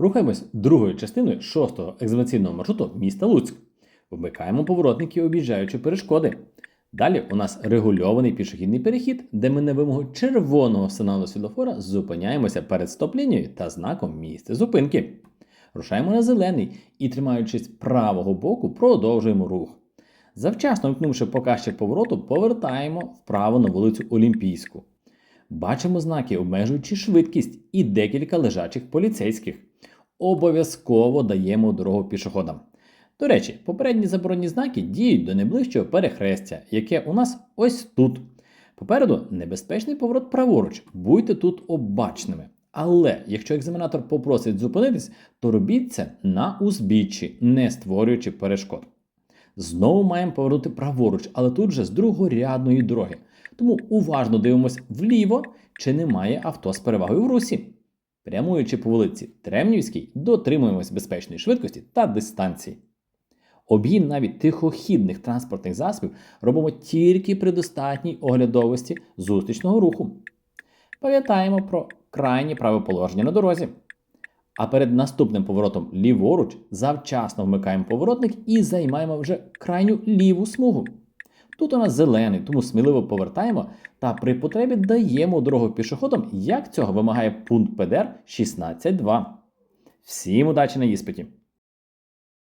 Рухаємось другою частиною шостого екзаменаційного маршруту міста Луцьк. Вмикаємо поворотники, об'їжджаючи перешкоди. Далі у нас регульований пішохідний перехід, де ми на вимогу червоного сигналу світлофора зупиняємося перед стоп-лінією та знаком місця зупинки. Рушаємо на зелений і, тримаючись правого боку, продовжуємо рух. Завчасно вмкнувши показчик повороту, повертаємо вправо на вулицю Олімпійську. Бачимо знаки, обмежуючи швидкість і декілька лежачих поліцейських. Обов'язково даємо дорогу пішоходам. До речі, попередні заборонні знаки діють до найближчого перехрестя, яке у нас ось тут. Попереду небезпечний поворот праворуч. Будьте тут обачними. Але якщо екзаменатор попросить зупинитись, то робіть це на узбіччі, не створюючи перешкод. Знову маємо повернути праворуч, але тут же з другорядної дороги. Тому уважно дивимося вліво, чи немає авто з перевагою в русі. Прямуючи по вулиці Тремнівській, дотримуємось безпечної швидкості та дистанції. Обгін навіть тихохідних транспортних засобів робимо тільки при достатній оглядовості зустрічного руху. Пам'ятаємо про крайнє праве положення на дорозі. А перед наступним поворотом ліворуч завчасно вмикаємо поворотник і займаємо вже крайню ліву смугу. Тут у нас зелений, тому сміливо повертаємо та при потребі даємо дорогу пішоходам, як цього вимагає пункт ПДР 16.2. Всім удачі на іспиті!